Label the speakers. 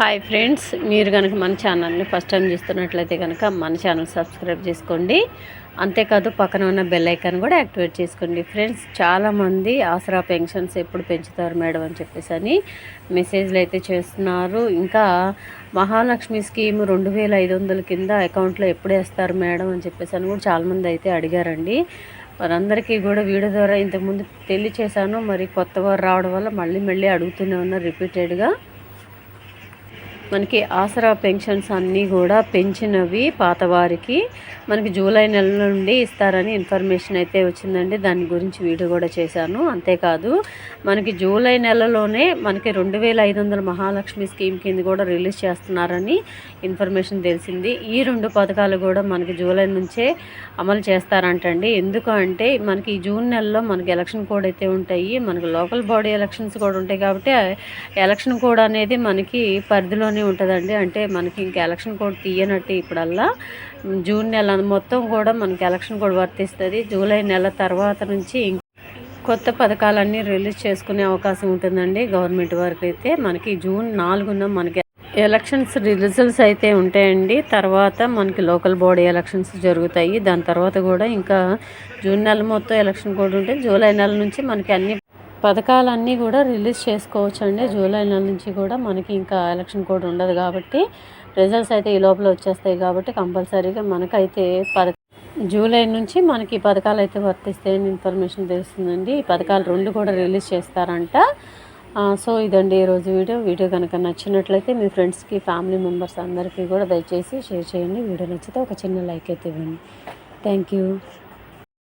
Speaker 1: Hi friends మీరు కనుక మన ఛానల్ని ఫస్ట్ టైం చూస్తున్నట్లయితే కనుక మన ఛానల్ సబ్స్క్రైబ్ చేసుకోండి. అంతేకాదు పక్కన ఉన్న బెల్ ఐకాన్ కూడా యాక్టివేట్ చేసుకోండి. ఫ్రెండ్స్ చాలామంది ఆసరా పెన్షన్స్ ఎప్పుడు పెంచుతారు మేడం అని చెప్పేసి అని మెసేజ్లు అయితే చేస్తున్నారు. ఇంకా మహాలక్ష్మి స్కీమ్ రెండు వేల ఐదు వందల కింద అకౌంట్లో ఎప్పుడు వేస్తారు మేడం అని చెప్పేసి అని కూడా చాలామంది అయితే అడిగారండి. వారందరికీ కూడా వీడియో ద్వారా ఇంతకుముందు తెలియచేశాను. మరి కొత్త వారు రావడం వల్ల మళ్ళీ మళ్ళీ అడుగుతూనే ఉన్నారు రిపీటెడ్గా. మనకి ఆసరా పెన్షన్స్ అన్నీ కూడా పెంచినవి పాతవారికి. మనకి జూలై నెల నుండి ఇస్తారని ఇన్ఫర్మేషన్ అయితే వచ్చిందండి. దాని గురించి వీడియో కూడా చేశాను. అంతేకాదు మనకి జూలై నెలలోనే మనకి రెండు వేల ఐదు వందల మహాలక్ష్మి స్కీమ్ కింద కూడా రిలీజ్ చేస్తున్నారని ఇన్ఫర్మేషన్ తెలిసింది. ఈ రెండు పథకాలు కూడా మనకి జూలై నుంచే అమలు చేస్తారంటండి. ఎందుకు అంటే మనకి జూన్ నెలలో మనకి ఎలక్షన్ కోడ్ అయితే ఉంటాయి. మనకి లోకల్ బాడీ ఎలక్షన్స్ కూడా ఉంటాయి కాబట్టి ఎలక్షన్ కోడ్ అనేది మనకి పరిధిలోనే ఉంటుందండి. అంటే మనకి ఇంకా ఎలక్షన్ కోడ్ తీయనట్టు ఇప్పుడల్లా. జూన్ నెల మొత్తం కూడా మనకి ఎలక్షన్ కోడ్ వర్తిస్తుంది. జూలై నెల తర్వాత నుంచి కొత్త పథకాలన్నీ రిలీజ్ చేసుకునే అవకాశం ఉంటుందండి గవర్నమెంట్ వరకు అయితే. మనకి జూన్ నాలుగున మనకి ఎలక్షన్స్ రిజల్ట్స్ అయితే ఉంటాయండి. తర్వాత మనకి లోకల్ బాడీ ఎలక్షన్స్ జరుగుతాయి. దాని తర్వాత కూడా ఇంకా జూన్ నెల మొత్తం ఎలక్షన్ కూడా ఉంటే జూలై నెల నుంచి మనకి అన్ని పథకాలన్నీ కూడా రిలీజ్ చేసుకోవచ్చు అండి జూలై నెల నుంచి కూడా మనకి ఇంకా ఎలక్షన్ కోడ్ ఉండదు కాబట్టి రిజల్ట్స్ అయితే ఈ లోపల వచ్చేస్తాయి కాబట్టి కంపల్సరీగా మనకైతే పథ జూలై నుంచి మనకి పథకాలు అయితే వర్తిస్తాయని ఇన్ఫర్మేషన్ తెలుస్తుందండి. ఈ పథకాలు రెండు కూడా రిలీజ్ చేస్తారంట. సో ఇదండి ఈరోజు వీడియో. వీడియో కనుక నచ్చినట్లయితే మీ ఫ్రెండ్స్కి ఫ్యామిలీ మెంబర్స్ అందరికీ కూడా దయచేసి షేర్ చేయండి. వీడియో నచ్చితే ఒక చిన్న లైక్ అయితే ఇవ్వండి. Thank you.